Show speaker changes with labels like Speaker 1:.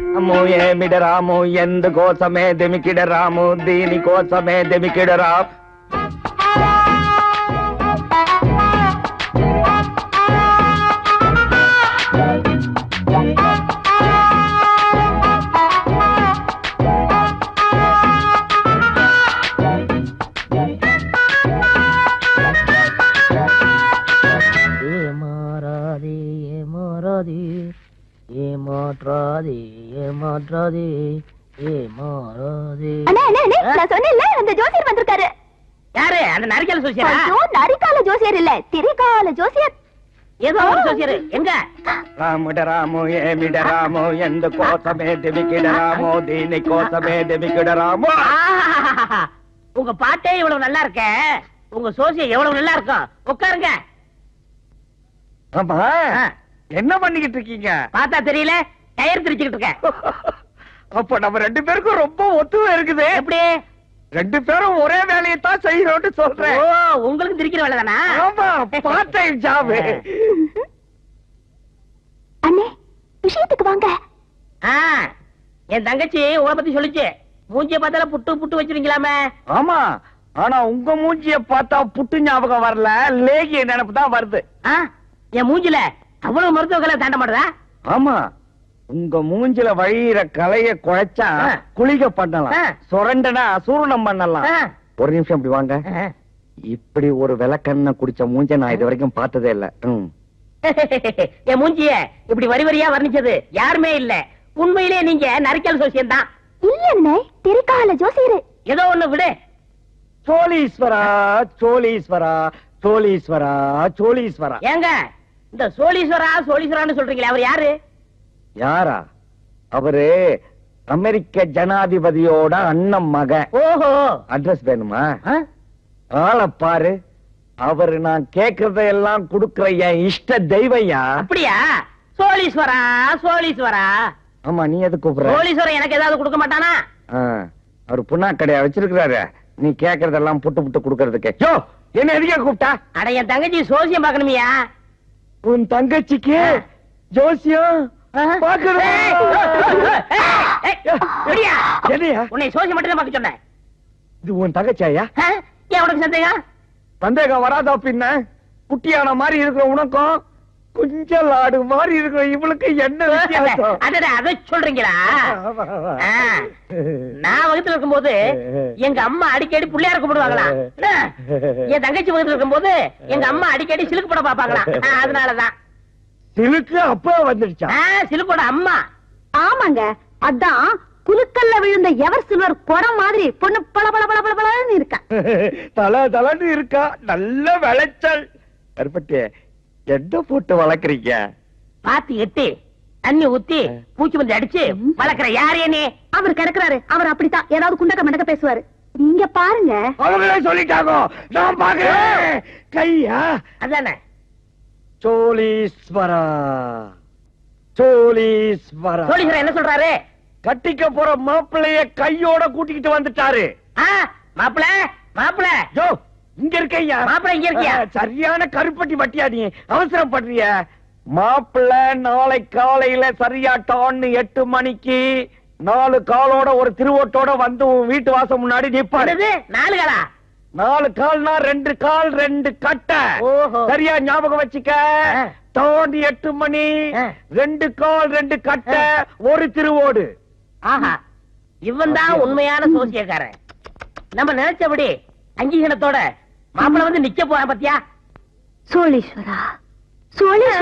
Speaker 1: రాము ఏమిడ రాము ఎందు కోసమే దెమికిడ రాము దీని కోసమే దెమికిడ రాము
Speaker 2: ஏமாற்றாதே ஏமாற்றாதே ஏமாறாதே.
Speaker 3: நான் சொன்னேன்ல அந்த ஜோசியர் வந்திருக்காரு.
Speaker 2: யாரு? அந்த நரிக்கால ஜோசியர்?
Speaker 3: ஐயோ நரிக்கால ஜோசியர் இல்ல திரிகால ஜோசியர்.
Speaker 2: ஏதோ ஜோசியர். எங்க?
Speaker 1: ராமுட ராமு ஏமிட ராமு எந்த கோசமே திமிக்கிட ராமு
Speaker 2: ராமு உங்க பாட்டே இவ்வளவு நல்லா இருக்க. உங்க சோசியம் எவ்வளவு நல்லா இருக்கும். உட்காருங்க.
Speaker 1: ஆமா. என்ன பண்ணிக்கிட்டு இருக்கீங்க?
Speaker 2: பார்த்தா தெரியல டயர் திரிச்சுக்கிட்டு இருக்கேன்.
Speaker 1: அப்ப நம்ம ரெண்டு பேருக்கும் ரொம்ப ஒத்துமை இருக்குது.
Speaker 2: எப்படி?
Speaker 1: ரெண்டு பேரும் ஒரே வேலையை தான் செய்யறோம்னு சொல்றேன்.
Speaker 2: ஓ உங்களுக்கு திரிக்கிற வேலை தானா?
Speaker 1: ஆமா பார்ட் டைம் ஜாப்
Speaker 3: அண்ணே விஷயத்துக்கு வாங்க.
Speaker 2: ஆ, என் தங்கச்சி உங்களை பத்தி சொல்லுச்சு. மூஞ்சிய பார்த்தால புட்டு புட்டு வச்சிருக்கலாமே
Speaker 1: ஆமா ஆனா உங்க மூஞ்சிய பார்த்தா புட்டு ஞாபகம் வரல லேகிய நினைப்பு தான் வருது.
Speaker 2: ஆ, என் மூஞ்சில அவ்வளவு மருத்துவ கலை தாண்ட மாட்டதா?
Speaker 1: ஆமா. உங்க மூஞ்சில வழியிற கலைய குழைச்சா. குளிக பண்ணலாம். சுரண்டனா சூரணம் பண்ணலாம். ஒரு நிமிஷம் இப்படி வாங்க. இப்படி ஒரு விளக்கண்ண குடிச்ச மூஞ்ச நான் இது வரைக்கும் பார்த்ததே இல்ல.
Speaker 2: என் மூஞ்சிய இப்படி வரி வரியா வர்ணிச்சது யாருமே இல்ல. உண்மையிலே நீங்க நரிக்கல் சோசியம் தான்.
Speaker 3: இல்ல திரிகால ஜோசியர்.
Speaker 2: ஏதோ ஒண்ணு விடு.
Speaker 1: சோழீஸ்வரா சோழீஸ்வரா சோழீஸ்வரா சோழீஸ்வரா.
Speaker 2: ஏங்க இந்த சோழீஸ்வரா சோழீஸ்வரான்னு சொல்றீங்களே அவர் யாரு?
Speaker 1: யாரா? அவரு அமெரிக்க ஜனாதிபதியோட அண்ணன் மகன்.
Speaker 2: ஓஹோ.
Speaker 1: அட்ரஸ் வேணுமா? ஆளை பாரு. அவரு நான் கேக்குறதையெல்லாம் கொடுக்கிற என் இஷ்ட தெய்வையா
Speaker 2: அப்படியா? சோழீஸ்வரா சோழீஸ்வரா?
Speaker 1: ஆமா நீ எது கூப்பிடுற?
Speaker 2: சோழீஸ்வரன் எனக்கு ஏதாவது கொடுக்க மாட்டானா?
Speaker 1: அவரு புண்ணா கடையா வச்சிருக்கிறாரு. நீ கேக்குறதெல்லாம் புட்டு புட்டு கொடுக்கறதுக்கு. யோ என்ன எதுக்கே கூப்பிட்டா?
Speaker 2: அட என் தங்கச்சி சோசியம் பார்க்கணுமியா?
Speaker 1: உன் தங்கச்சிக்கு ஜோசியம்
Speaker 2: உன்னை சோசியம் மட்டும் தான் பார்க்க சொன்னேன்.
Speaker 1: இது உன் தங்கச்சியா?
Speaker 2: ஏன் உனக்கு சந்தேகம்?
Speaker 1: சந்தேகம் வராதா பின்ன? குட்டியான மாதிரி இருக்கிற உனக்கும் குஞ்சல் ஆடு மாதிரி இருக்கிற இவளுக்கு என்ன
Speaker 2: அதை சொல்றீங்களா. நான் வகுத்துல இருக்கும்போது எங்க அம்மா அடிக்கடி புள்ளையார கும்பிடுவாங்களா என்ன? என் தங்கச்சி வகுத்துல இருக்கும்போது எங்க அம்மா அடிக்கடி சிலுக்கு படம் பாப்பாங்களா அதனாலதான்.
Speaker 1: சிலுக்கு அப்ப வந்துடுச்சா?
Speaker 2: ஆ, சிலுக்கோட அம்மா.
Speaker 3: ஆமாங்க. அதான் குலுக்கல்ல விழுந்த எவர் சில்வர் குடம் மாதிரி பொண்ணு பள பள பள பள பளன்னு இருக்கா.
Speaker 1: தல தலன்னு இருக்கா. நல்ல விளைச்சல். கருப்பட்டி என்ன போட்டு வளர்க்குறீங்க?
Speaker 2: பாத்தி எட்டி தண்ணி ஊத்தி பூச்சி வந்து அடிச்சு வளர்க்கிற யாரே நீ
Speaker 3: அவர் கிடக்குறாரு. அவர் அப்படித்தான். ஏதாவது குண்டக்க மண்டக்க பேசுவாரு. நீங்க பாருங்க.
Speaker 1: அவங்களே சொல்லிட்டாங்க. நான் பாக்குறேன் கையா?
Speaker 2: அதானே.
Speaker 1: சோழீஸ்வரா. சோழீஸ்வரா.
Speaker 2: சோழீஸ்வரன் என்ன சொல்றாரு?
Speaker 1: கட்டிக்க போற மாப்பிள்ளைய கையோட கூட்டிக்கிட்டு வந்துட்டாரு.
Speaker 2: ஆ, மாப்பிள மாப்பிள.
Speaker 1: யோ இங்க இருக்கையா?
Speaker 2: மாப்பிள இங்க இருக்கியா?
Speaker 1: சரியான கருப்பட்டி பட்டியா நீ. அவசரப்படுறிய. மாப்பிள்ள நாளை காலையில சரியா டான்னு எட்டு மணிக்கு நாலு காலோட ஒரு திருவோட்டோட வந்து உன் வீட்டு வாசல் முன்னாடி நிப்பாரு
Speaker 2: அடுது நாலு காலா?
Speaker 1: நாலு கால்னா ரெண்டு கால் ரெண்டு கட்டை.
Speaker 2: ஓஹோ.
Speaker 1: சரியா ஞாபகம் வச்சுக்க. டான் எட்டு மணி. ரெண்டு கால் ரெண்டு கட்டை ஒரு திருவோடு.
Speaker 2: ஆஹா. இவன் தான் உண்மையான சோசியக்காரன். நம்ம நினைச்சபடி அங்கீகாரத்தோட மாப்பிள வந்து நிக்க போற பாத்தியா?
Speaker 3: சோழீஸ்வரா சோழீஸ்வரா.